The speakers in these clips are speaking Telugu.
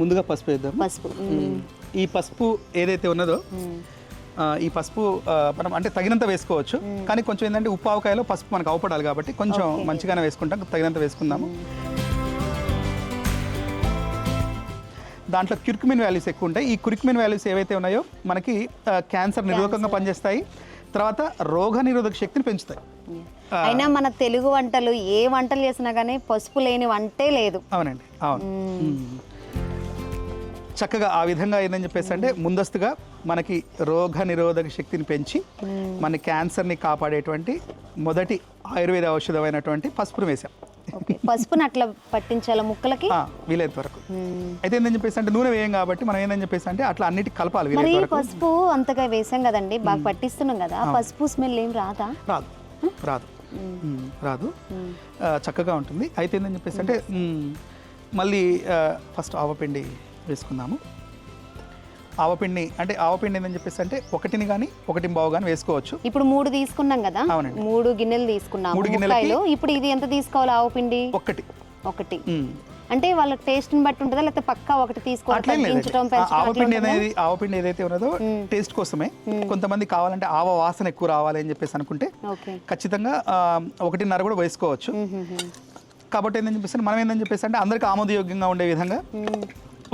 ముందుగా పసుపు వేద్దాం. పసుపు. ఈ పసుపు ఏదైతే ఉన్నదో ఈ పసుపు మనం అంటే తగినంత వేసుకోవచ్చు. కానీ కొంచెం ఏంటంటే ఉప్పు ఆవకాయలో పసుపు మనకు అవపడాలి కాబట్టి కొంచెం మంచిగానే వేసుకుంటాం తగినంత వేసుకుందాము. దాంట్లో క్యుర్కుమిన్ వాల్యూస్ ఎక్కువ ఉంటాయి. ఈ కురికుమిన్ వాల్యూస్ ఏవైతే ఉన్నాయో మనకి క్యాన్సర్ నిరోధకంగా పనిచేస్తాయి. తర్వాత రోగ నిరోధక శక్తిని పెంచుతాయి. అయినా మన తెలుగు వంటలు ఏ వంటలు చేసినా కానీ పసుపు లేని వంటే లేదు. అవునండి. అవును. చక్కగా ఆ విధంగా ఏందని చెప్పేసి అంటే ముందస్తుగా మనకి రోగ నిరోధక శక్తిని పెంచి మన క్యాన్సర్ని కాపాడేటువంటి మొదటి ఆయుర్వేద ఔషధమైనటువంటి పసుపును వేసాం పసుపుని అట్లా పట్టించాల ముక్కలకి? వీలైనంత వరకు. అయితే ఏందని చెప్పేసి అంటే నూనె వేయం కాబట్టి మనం ఏందని చెప్పేసి అంటే అట్లా అన్నిటి కలపాలి మరి పసుపు అంతగా వేసాం కదండి బాగా పట్టిస్తున్నాం కదా పసుపు స్మెల్ ఏం రాదా? రాదు. రాదు. రాదు. చక్కగా ఉంటుంది. అయితే ఏందని చెప్పేసి అంటే మళ్ళీ ఫస్ట్ ఆవపిండి వేసుకుందాము. ఆవపిండి అంటే ఆవపిండి ఏందని చెప్పేసి అంటే ఒకటిని కానీ ఒకటి బావు కానీ వేసుకోవచ్చు. ఇప్పుడు మూడు తీసుకున్నాం కదా? అవునండి. మూడు గిన్నెలు తీసుకున్నాము. మూడు ముక్కాయలు ఇప్పుడు ఇది ఎంత తీసుకోవాలి ఆవు పిండి ఒక్కటి ఒకటి. మ్మ్. అంటే వాళ్ళ టేస్ట్ని బట్టి ఉంటుందా? లేకపోతే పక్కా ఒకటి తీసుకోవాలి ఆవపిండి? అనేది ఆవపిండి ఏదైతే ఉన్నదో టేస్ట్ కోసమే. కొంతమంది కావాలంటే ఆవ వాసన ఎక్కువ రావాలి అని చెప్పేసి అనుకుంటే ఖచ్చితంగా ఒకటిన్నర కూడా వేసుకోవచ్చు. కాబట్టి ఏంటని చెప్పేసి మనం ఏంటని చెప్పేసి అంటే అందరికి ఆమోదయోగ్యంగా ఉండే విధంగా.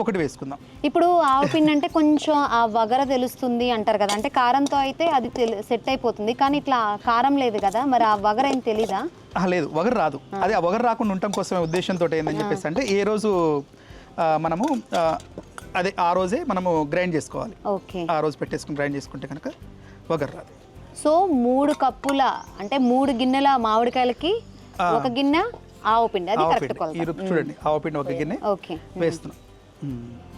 ఒకటి వేసుకుందాం. ఇప్పుడు ఆవు పిండి అంటే కొంచెం ఆ వగర తెలుస్తుంది అంటారు కదా. అంటే కారంతో అయితే అది సెట్ అయిపోతుంది. కానీ ఇట్లా కారం లేదు కదా. మరి ఆ వగర ఏం తెలీదా? లేదు. వగరు రాదు. అదే ఆ వగరు రాకుండా ఉండటం కోసమే ఉద్దేశంతో ఏందని చెప్పేసి అంటే ఏ రోజు మనము అదే ఆ రోజే మనము గ్రైండ్ చేసుకోవాలి. ఓకే. ఆ రోజు పెట్టేసుకుని గ్రైండ్ చేసుకుంటే కనుక వగరు రాదు. సో మూడు కప్పుల అంటే మూడు గిన్నెల మామిడికాయలకి ఒక గిన్నె ఆవు పిండి. అది కరెక్ట్ చూడండి. ఆవపిండి ఒక గిన్నె ఓకే. వేస్తున్నాం. 嗯。